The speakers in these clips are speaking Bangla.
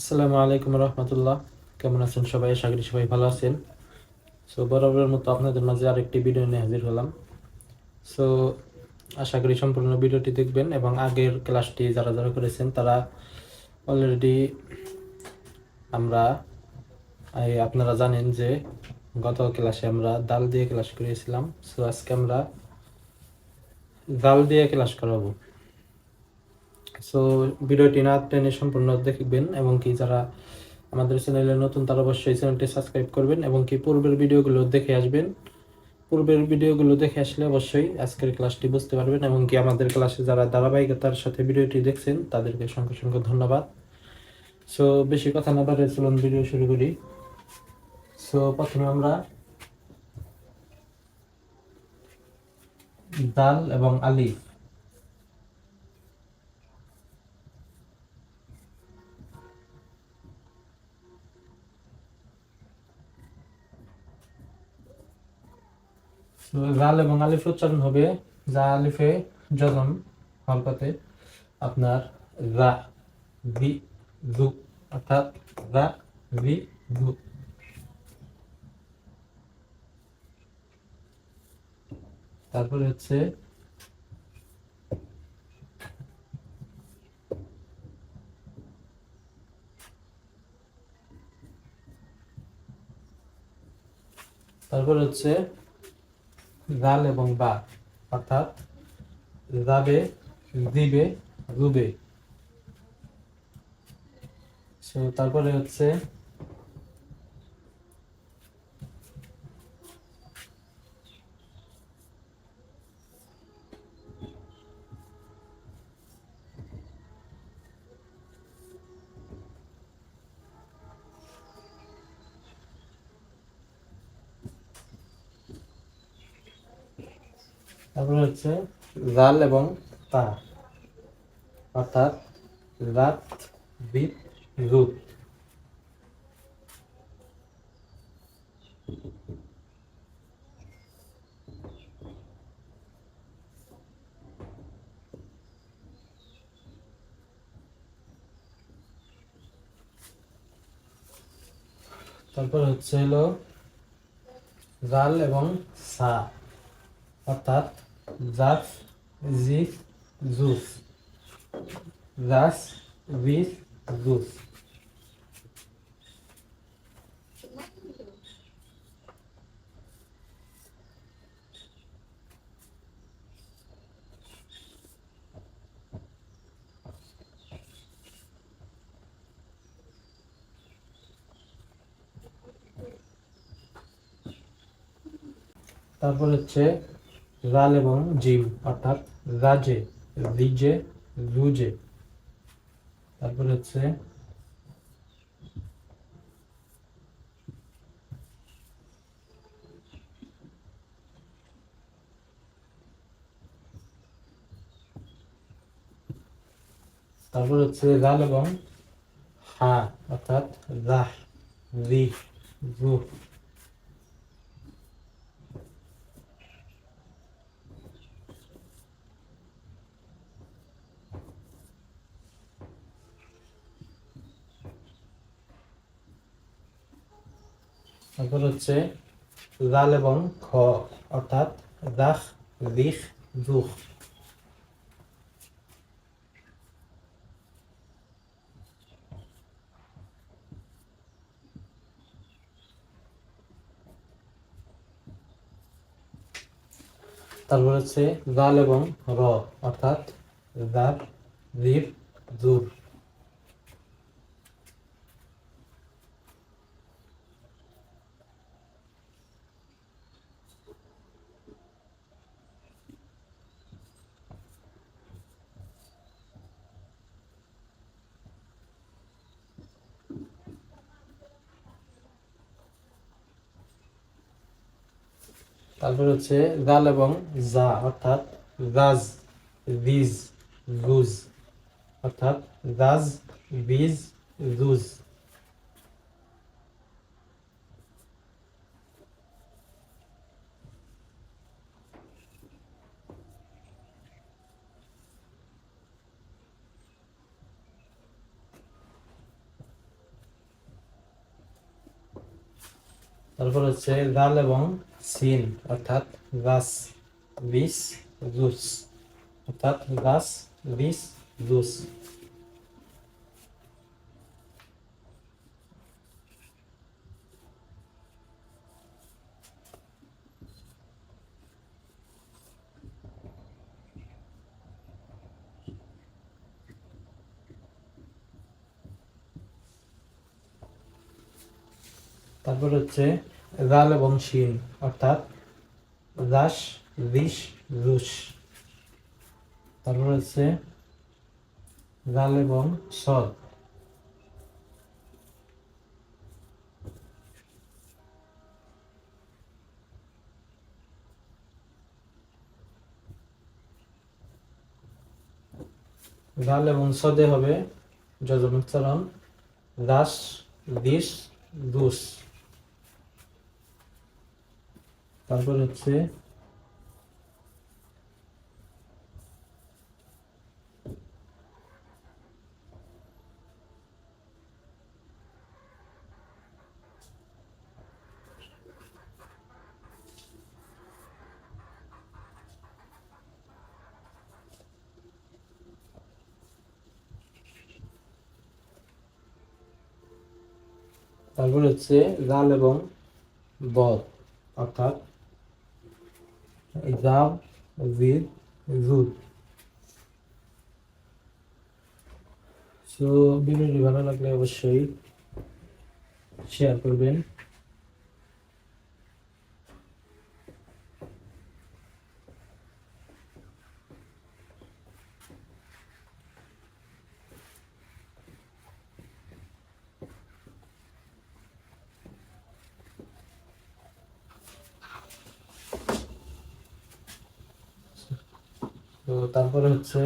আসসালামু আলাইকুম রহমতুল্লাহ। কেমন আছেন সবাই? করি সবাই ভালো আছেন। সো বরাবরের মতো আপনাদের মাঝে আরেকটি ভিডিও নিয়ে হাজির হলাম। সো আশা করি সম্পূর্ণ ভিডিওটি দেখবেন এবং আগের ক্লাসটি যারা যারা করেছেন, তারা অলরেডি আমরা আপনারা জানেন যে গত ক্লাসে আমরা ডাল দিয়ে ক্লাস করিয়েছিলাম সো আজকে আমরা ডাল দিয়ে ক্লাস করাবো। সো ভিডিওটি না টেনে সম্পূর্ণ দেখবেন এবং কি যারা আমাদের চ্যানেলে নতুন তারা অবশ্যই চ্যানেলটি সাবস্ক্রাইব করবেন এবং কি পূর্বের ভিডিওগুলো দেখে আসবেন। পূর্বের ভিডিওগুলো দেখে আসলে অবশ্যই আজকের ক্লাসটি বুঝতে পারবেন এবং কি আমাদের ক্লাসে যারা ধারাবাহিকতার সাথে ভিডিওটি দেখছেন, তাদেরকে অসংখ্য অসংখ্য ধন্যবাদ। সো বেশি কথা না বাড়ে চলুন ভিডিও শুরু করি। সো প্রথমে আমরা দাল এবং আলিফ। জাল এবং আলিফ উচ্চারণ হবে, যা আলিফে যজন হরকতে আপনার রা দু, অর্থাৎ রা, দু। তারপরে হচ্ছে তারপরে হচ্ছে জাল এবং বা অর্থাৎ যাবে দিবে রুবে। সো তারপরে হচ্ছে তারপরে হচ্ছে জাল এবং তা অর্থাৎ রাত বিত রুত। তারপর হচ্ছে হলো জাল এবং সা। অর্থাৎ জাফ জিফ জুস জাস বিফ জুস তারপর হচ্ছে রাল এবং জিম, অর্থাৎ রাজে, রিজে, রুজে। তারপর হচ্ছে তারপর হচ্ছে রাল এবং হা, অর্থাৎ রাহ, রি রুহ তারপর হচ্ছে জাল এবং খ, অর্থাৎ দাখ রিখ রুখ তারপর হচ্ছে জাল এবং র, অর্থাৎ দার রির জুর তারপর হচ্ছে গাল এবং যা অর্থাৎ গাজ বীজ গুজ, অর্থাৎ গাজ বিজ গুজ। তারপর হচ্ছে গাল এবং সিন অর্থাৎ গাছ বিষ জুস। অর্থাৎ গাছ বিষ জুস। তারপর হচ্ছে রাল এবং শিন অর্থাৎ রাস বিষ, রুশ। তারপর হচ্ছে রাল এবং সদ। রাল এবং সদে হবে যজমোচ্চারণ রাস দুস তারপর হচ্ছে তারপর হচ্ছে লাল এবং বদ অর্থাৎ জাব উইথ রুদ সো ভিডিওটি ভালো লাগলে অবশ্যই শেয়ার করবেন তো তারপরে হচ্ছে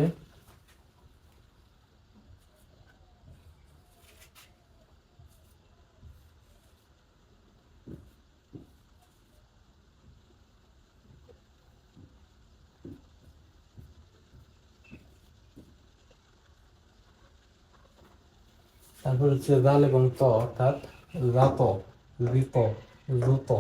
তারপর হচ্ছে জাল এবং ত অর্থাৎ রাত রিত রুত।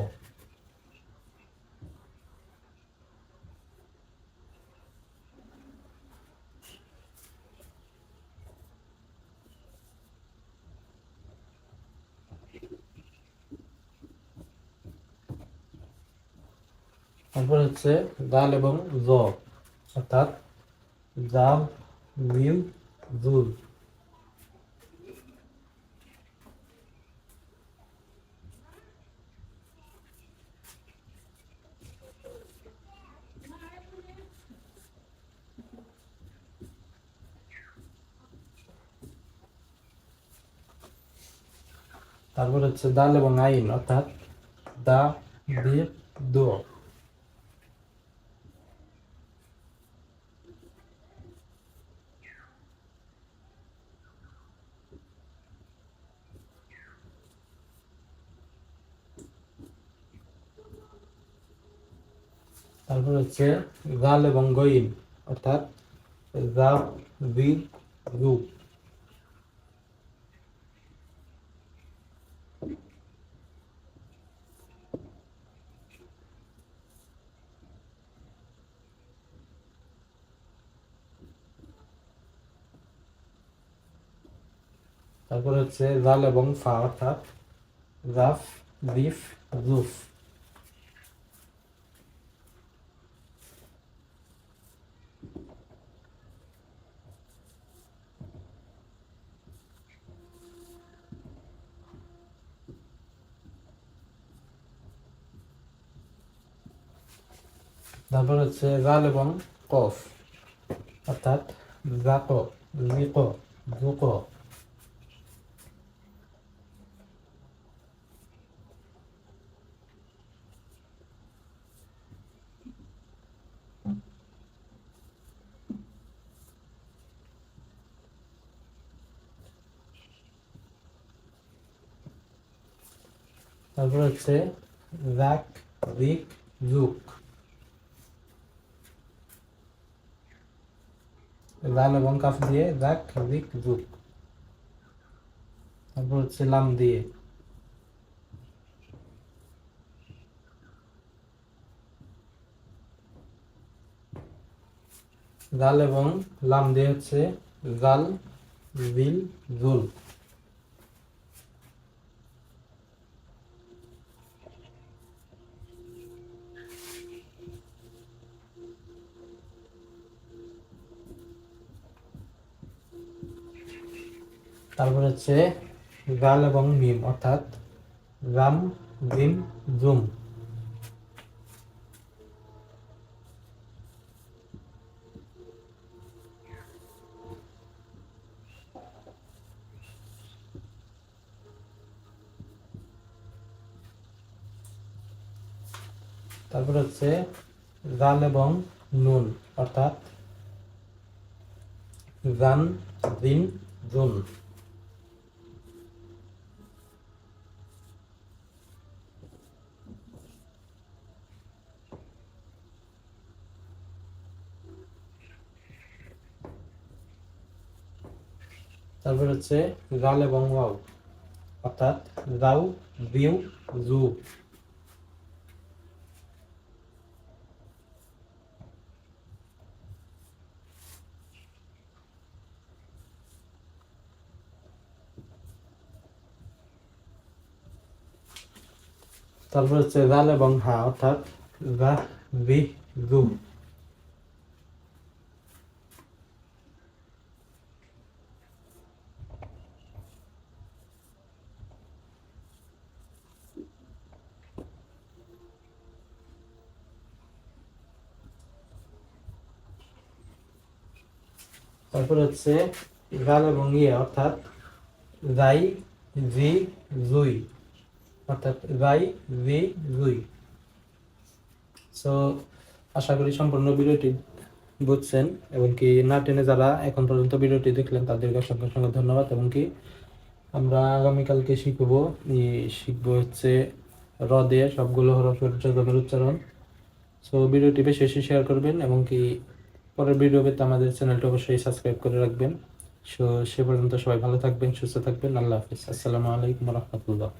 তারপর হচ্ছে দাল এবং জ, অর্থাৎ জাম মিল জুল তারপর হচ্ছে দাল এবং আইন, অর্থাৎ দা দিয়ে দো তারপর হচ্ছে গাল এবং গইন, অর্থাৎ রাব বি রু তারপর হচ্ছে জাল এবং ফা, অর্থাৎ রাফ রিফ রুফ তারপর হচ্ছে জাল এবং কফ অর্থাৎ জাক লিক জুক। তারপর হচ্ছে রাক রিক জুক। লাল এবং কাফ দিয়ে দাক দিক দুক তারপর হচ্ছে লাম দিয়ে। লাল এবং লাম দিয়ে হচ্ছে জাল বিল জুল তারপর হচ্ছে গাল এবং মিম, অর্থাৎ রাম, জিম, জুম। তারপর হচ্ছে জাল এবং নুন, অর্থাৎ জান দিন জুন তারপর হচ্ছে গাল এবং ওয়াও অর্থাৎ রাউ বিউ, জু। তারপর হচ্ছে জাল এবং হা, অর্থাৎ গা, বি, জু। তারপর হচ্ছে গাল এবং ইয়ে অর্থাৎ রাই জি, জুই। অর্থাৎ রাই জি, জুই। সো আশা করি সম্পূর্ণ ভিডিওটি বুঝছেন, এবং কি না টেনে যারা এখন পর্যন্ত ভিডিওটি দেখলেন তাদেরকে অসংখ্য অসংখ্য ধন্যবাদ, এবং কি আমরা আগামীকালকে শিখব শিখব হচ্ছে দিয়ে সবগুলো হরফের উচ্চারণ। সো ভিডিওটি বেশি বেশি শেয়ার করবেন, এবং কি পরের ভিডিও পেতে আমাদের চ্যানেলটা অবশ্যই সাবস্ক্রাইব করে রাখবেন। সো, সে পর্যন্ত সবাই ভালো থাকবেন, সুস্থ থাকবেন। আল্লাহ হাফিজ। আসসালামু আলাইকুম রহমতুল্লাহ।